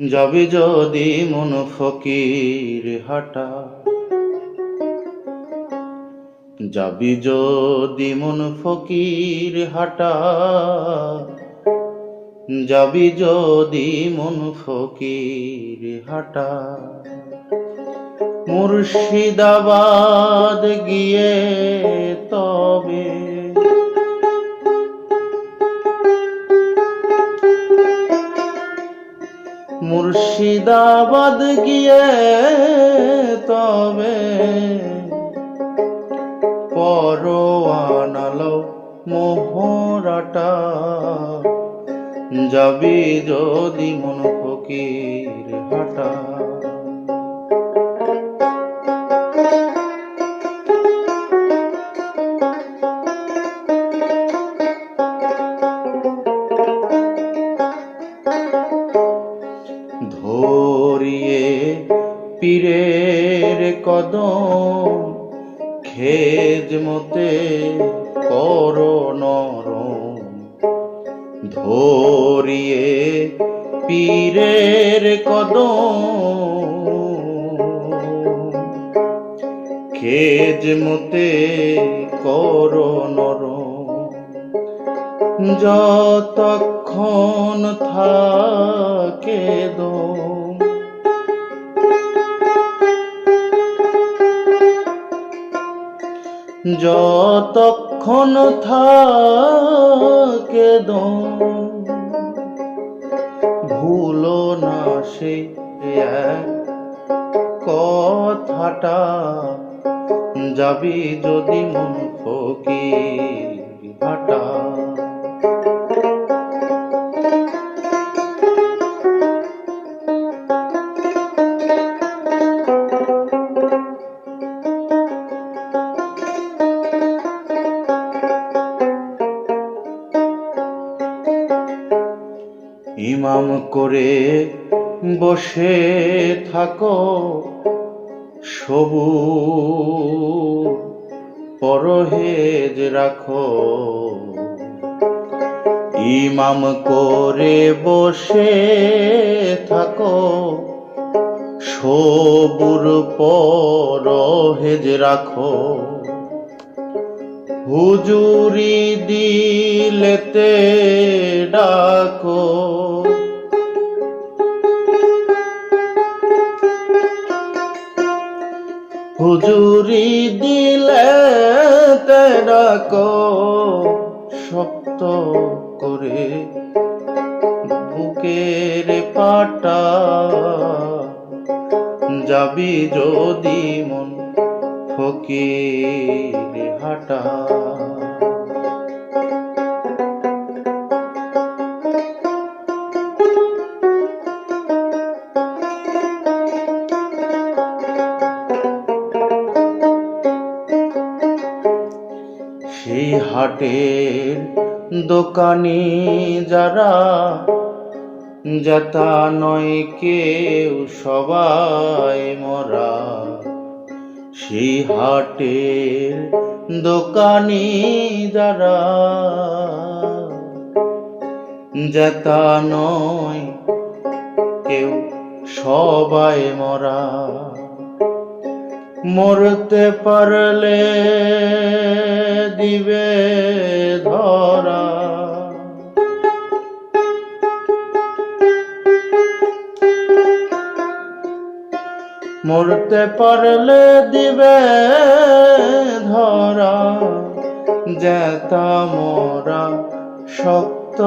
যাবি যদি মন ফকির হাটা। যাবি যদি মন ফকির হাটা। যাবি যদি মন ফকির হাটা। মুর্শিদাবাদ গিয়ে তবে মুর্শিদাবাদ গিয়ে তবে পরোয়ানালো মোহরাটা যাবি যদি মন ফকির হাটা। কদম খেজ মতে কর ধরিয়ে পীরের কদম খেজ মতে কর যতক্ষণ থাকে দম যতক্ষণ থাকে ভুল না সে কথাটা যাবি যদি মন ফকির হাটা করে বসে থাকো। সবু পরহেজ রাখো। ইমাম করে বসে থাকো। সবুর পরহেজ রাখো। হুজুরি দিলেতে ডাকো। হুজুরি দিলে ডাকো শক্ত করে বুকের পাটা যাবি যদি মন ফকির হাটা। হাটের দোকানি যারা, যাতা নয় কেউ সবাই মরা। সেই হাটের দোকানি যারা, যাতা নয় কেউ সবাই মরা। মরতে পারলে দিবে ধরা। মরতে পারলে দিবে ধরা যেতা মোরা শক্ত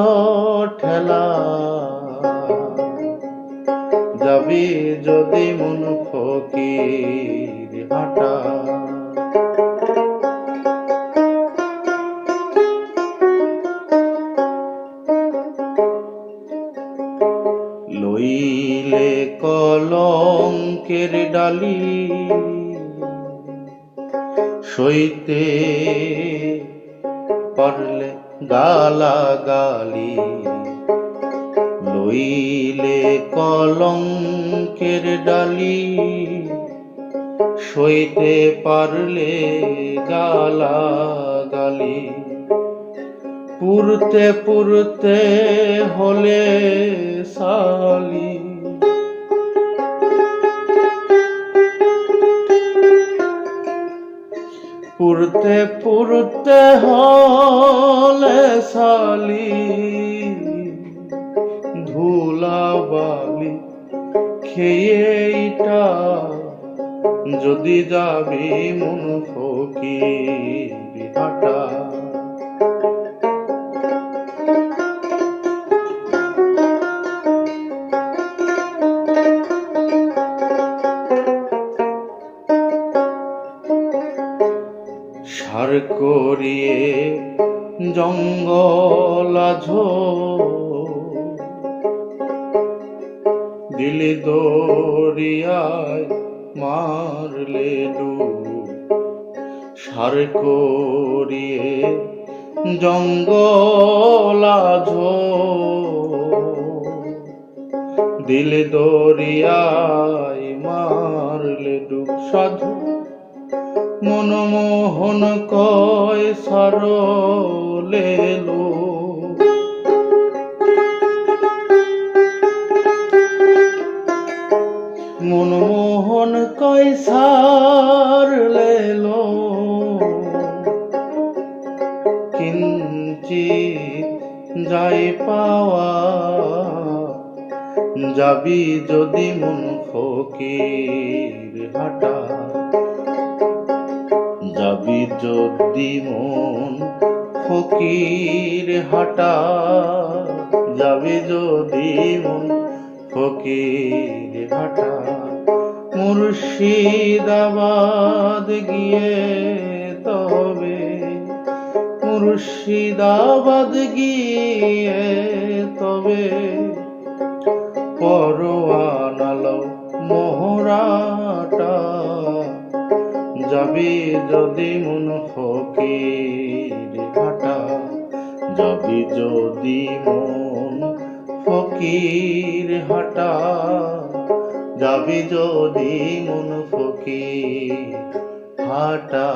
ঠেলা। যাবি যদি মন ফকির হাটা লইলে কলঙ্কের ডালি সইতে পারলে গালা গালি লইলে কলঙ্কের ডালি সইতে পারলে গালা গালি পুরতে পুরতে হলে সালি। পুরতে পুরতে হলে সালি। ধুলা বালি খেয়েটা যদি যাবি মন ফকির হাটা সার করিয়ে জঙ্গল আঝো। দিলি দরিয়ায় মারলে সার করিয়ে জঙ্গল আঝো দিলে দরিয়ায় মারলে ডুব সাধু। মনমোহন কয় সরলেলো মনমোহন কয় সারলেলো কিঞ্চিত যাই পাওয়া যাবি যদি মন ফকির হাটা। যাবি যদি মন ফকির হাটা। যাবি যদি মন ফকির হাটা মুর্শিদাবাদ গিয়ে তবে, মুর্শিদাবাদ গিয়ে তবে। পরোয়ানালো মোহরাটা যাবি যদি মন ফকির হাটা যাবি যদি মন ফকির হাটা যাবি যদি মন ফকির হাটা।